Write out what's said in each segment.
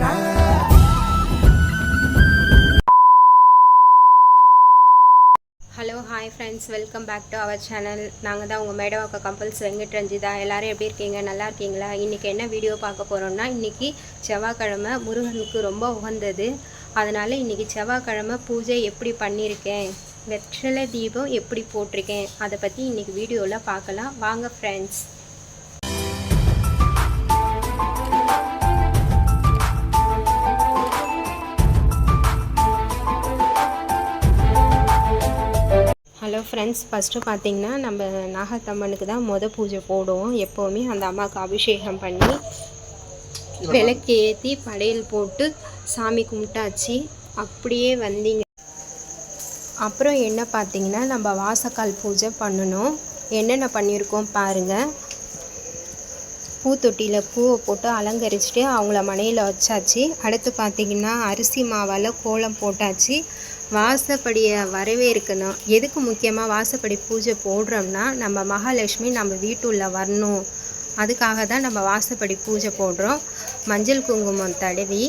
Hello hi friends welcome back to our channel நாங்கள் தான் உங்கள் மேடம் மேடவாக்க கம்பல்ஸ் வெங்கட் ரஞ்சிதா எல்லோரும் எப்படி இருக்கீங்க? நல்லா இருக்கீங்களா? இன்றைக்கி என்ன வீடியோ பார்க்க போகிறோம்னா இன்றைக்கி செவ்வாய்க்கிழமை முருகனுக்கு ரொம்ப உகந்தது. அதனால் இன்றைக்கி செவ்வாய்க்கிழமை பூஜை எப்படி பண்ணியிருக்கேன்? வெற்றிலை தீபம் எப்படி போட்டிருக்கேன்? அதை பற்றி இன்றைக்கி வீடியோவில் பார்க்கலாம். வாங்க ஃப்ரெண்ட்ஸ் ஹலோ ஃப்ரெண்ட்ஸ் ஃபஸ்ட்டு பார்த்திங்கன்னா நம்ம நாகத்தம்மனுக்கு தான் மொத பூஜை போடுவோம். எப்போவுமே அந்த அம்மாவுக்கு அபிஷேகம் பண்ணி விளக்கு ஏற்றி படையல் போட்டு சாமி கும்பிட்டாச்சு. அப்படியே வந்தீங்க. அப்புறம் என்ன பார்த்தீங்கன்னா நம்ம வாசக்கால் பூஜை பண்ணணும். என்னென்ன பண்ணியிருக்கோம் பாருங்கள் பூத்தொட்டியில் பூவை போட்டு அலங்கரிச்சுட்டு அவங்கள மனையில் வச்சாச்சு. அடுத்து பார்த்திங்கன்னா அரிசி மாவால் கோலம் போட்டாச்சு. வாசப்படியை வரவேற்கணும். எதுக்கு முக்கியமாக வாசப்படி பூஜை போடுறோம்னா நம்ம மகாலட்சுமி நம்ம வீட்டுள்ள வரணும். அதுக்காக தான் நம்ம வாசப்படி பூஜை போடுறோம். மஞ்சள் குங்குமம் தடவி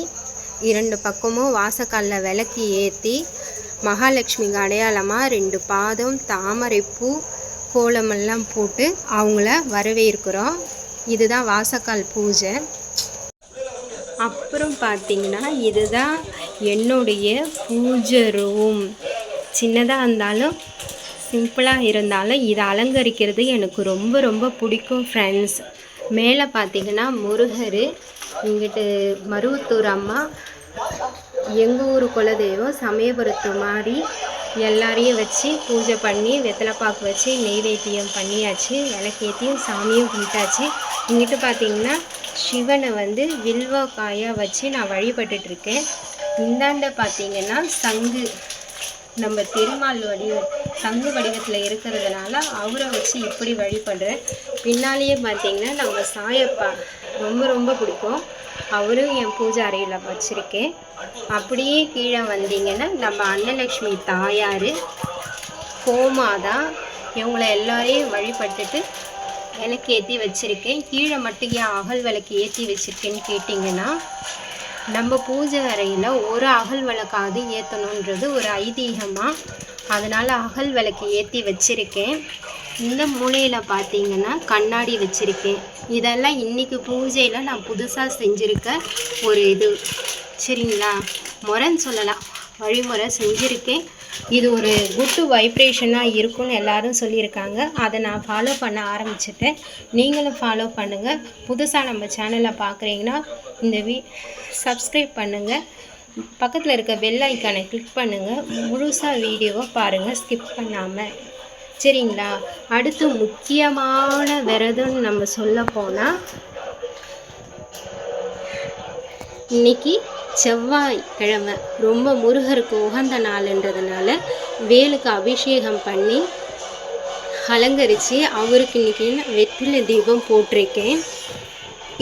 இரண்டு பக்கமும் வாசக்காலில் விளக்கி ஏற்றி மகாலட்சுமிக்கு அடையாளமாக ரெண்டு பாதம் தாமரைப்பூ கோலமெல்லாம் போட்டு அவங்கள வரவேற்கிறோம். இதுதான் வாசக்கால் பூஜை. அப்புறம் பார்த்தீங்கன்னா இதுதான் என்னுடைய பூஜை ரூம் சின்னதாக இருந்தாலும் சிம்பிளாக இருந்தாலும் இதை அலங்கரிக்கிறது எனக்கு ரொம்ப ரொம்ப பிடிக்கும் ஃப்ரெண்ட்ஸ் மேலே பார்த்தீங்கன்னா முருகர் இங்கிட்டு மருவத்தூர் அம்மா எங்கள் ஊர் குலதெய்வம் சமயபுரத்து மாதிரி எல்லாரையும் வச்சு பூஜை பண்ணி வெத்தலைப்பாக்கு வச்சு நெய்வேத்தியம் பண்ணியாச்சு விளக்கேற்றியும் சாமியும் கும்பிட்டாச்சு. இங்கிட்டு பார்த்தீங்கன்னா சிவனை வந்து வில்வக்காயாக வச்சு நான் வழிபட்டுட்ருக்கேன் இந்தாண்ட பார்த்தீங்கன்னா சங்கு. நம்ம திருமால் வடிவ சங்கு வடிவத்தில் இருக்கிறதுனால அவரை வச்சு இப்படி வழிபடுறேன் பின்னாலேயே பார்த்தீங்கன்னா நம்ம சாயப்பா ரொம்ப ரொம்ப பிடிக்கும். அவரும் என் பூஜை அறையில் வச்சுருக்கேன். அப்படியே கீழே வந்தீங்கன்னா நம்ம அன்னலக்ஷ்மி தாயார் கோமாதா இவங்கள எல்லாரையும் வழிபட்டுட்டு விளக்கு ஏற்றி வச்சுருக்கேன். கீழே மட்டும் ஏன் அகல் விளக்கு ஏற்றி வச்சுருக்கேன்னு கேட்டிங்கன்னா நம்ம பூஜை அறையில் ஒரு அகல் விளக்காவது ஏற்றணுன்றது ஒரு ஐதீகமாக அதனால் அகல் விளக்கு ஏற்றி வச்சுருக்கேன். இந்த மூலையில் பார்த்தீங்கன்னா கண்ணாடி வச்சுருக்கேன். இதெல்லாம் இன்றைக்கி பூஜையில் நான் புதுசாக செஞ்சுருக்க ஒரு இது. சரிங்களா? முறைன்னு சொல்லலாம். வழிமுறை செஞ்சுருக்கேன். இது ஒரு குட் வைப்ரேஷனாக இருக்கும்னு எல்லாரும் சொல்லியிருக்காங்க. அதை நான் ஃபாலோ பண்ண ஆரம்பிச்சிட்டேன். நீங்களும் ஃபாலோ பண்ணுங்கள் புதுசாக நம்ம சேனலை பார்க்குறீங்கன்னா இந்த வீ சப்ஸ்கிரைப் பண்ணுங்கள் பக்கத்தில் இருக்க பெல் ஐக்கானை கிளிக் பண்ணுங்கள் முழுசாக வீடியோவை பாருங்கள் ஸ்கிப் பண்ணாமல் சரிங்களா? அடுத்து முக்கியமான விரதம்னு நம்ம சொல்ல போனால் இன்னைக்கு செவ்வாய்க்கிழமை ரொம்ப முருகருக்கு உகந்த நாள்ன்றதுனால வேலுக்கு அபிஷேகம் பண்ணி அலங்கரித்து அவருக்கு இன்றைக்கி வெற்றிலை தீபம் போட்டிருக்கேன்.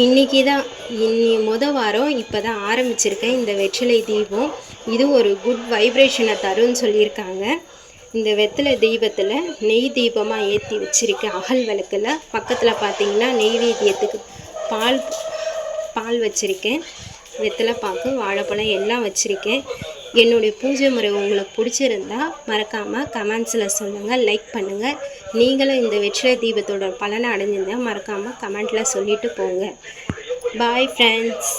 இன்றைக்கி தான் இன்னி முத வாரம் இப்போ தான் ஆரம்பிச்சிருக்கேன் இந்த வெற்றிலை தீபம். இது ஒரு குட் வைப்ரேஷனை தரும்னு சொல்லியிருக்காங்க. இந்த வெற்றிலை தீபத்தில் நெய் தீபமாக ஏற்றி வச்சுருக்கேன். அகல் விளக்கில். பக்கத்தில் பார்த்தீங்கன்னா நெய்வேத்தியத்துக்கு பால் பால் வச்சுருக்கேன். வெத்தலை பாக்கு வாழைப்பழம் எல்லாம் வச்சுருக்கேன். என்னுடைய பூஜை முறை உங்களுக்கு பிடிச்சிருந்தா மறக்காமல் கமெண்ட்ஸில் சொல்லுங்கள் லைக் பண்ணுங்கள் நீங்களும் இந்த வெற்றிலை தீபத்தோட பலனை அடைஞ்சிருந்தால் மறக்காமல் கமெண்ட்டில் சொல்லிவிட்டு போங்க. Bye friends